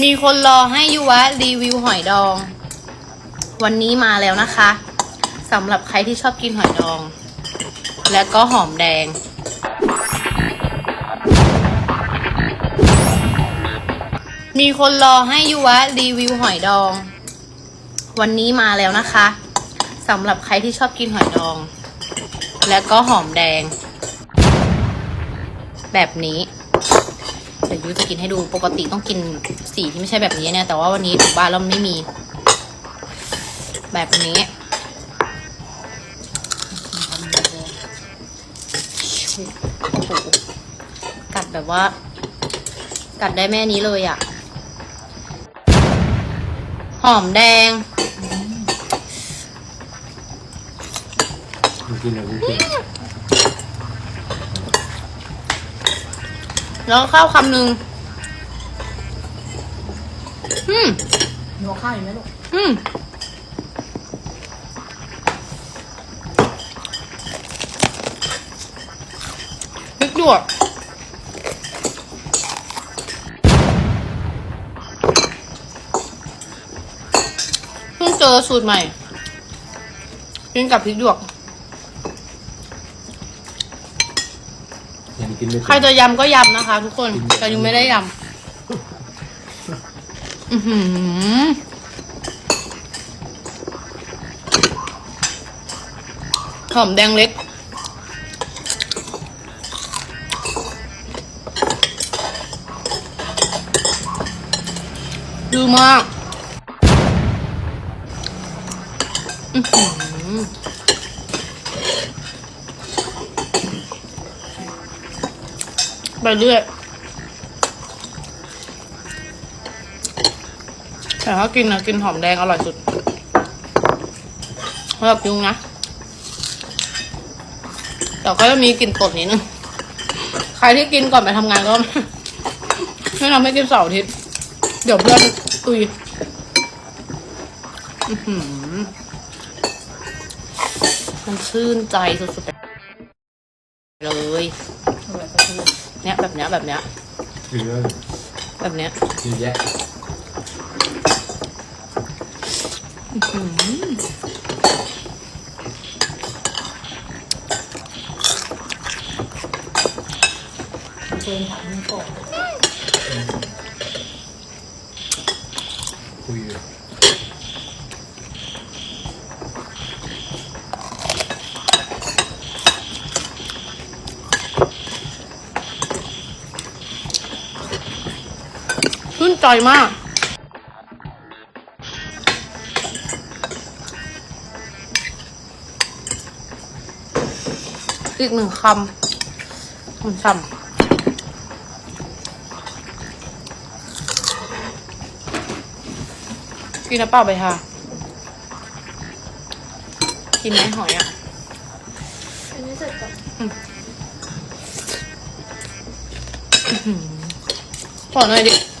มีคนรอให้ยุวะรีวิวหอยดอง วันนี้มาแล้วนะคะสำหรับใครที่ชอบกินหอยดอง และก็หอมแดง มีคนรอให้ยุวะรีวิวหอยดอง วันนี้มาแล้วนะคะสำหรับใครที่ชอบกินหอยดอง และก็หอมแดง แบบนี้ ดี๋ยวยุ้ยจะกินให้ดูปกติต้องกินสีที่ไม่ใช่แบบนี้เนี่ย แต่ว่าวันนี้ถึงบ้านแล้วมันไม่มี แบบนี้โอ้โหกัดแบบว่า กัดได้แม่นี้เลยอะ่ะ หอมแดงกินเลยกิน แล้วข้าวคำหนึ่งอืมหนูเอาข้าวอยู่ไหมลูก อืมพริกหยวกเพิ่งเจอสูตรใหม่กินกับพริกหยวก ยังกินไม่ใครจะยำก็ยำนะคะ ทุกคน แต่ยังไม่ได้ยำอือหือหอมแดงเล็กดูมาก อือหือ ไปเรื่อยแต่ถ้ากินนะกินหอมแดงอร่อยสุดสำหรับยุงนะแต่ก็จะมีกลิ่นตดนิดนึงใครที่กินก่อนไปทำงานก็ไม่ทำให้กินเสาร์อาทิตย์เดี๋ยวเพื่อนตุยมันชื่นใจสุดๆเลย เนี้ยแบบเนี้ยแบบเนี้ยเหลือแบบเนี้ยเยอะแยะเดินถามมึงก่อนคุย ชื่นใจมากอีกหนึ่งคำมันช่ำกินน้ำเปล่าไปค่ะ กินไหมหอยอะอันนี้เสร็จก่อนขอหน่อยดิ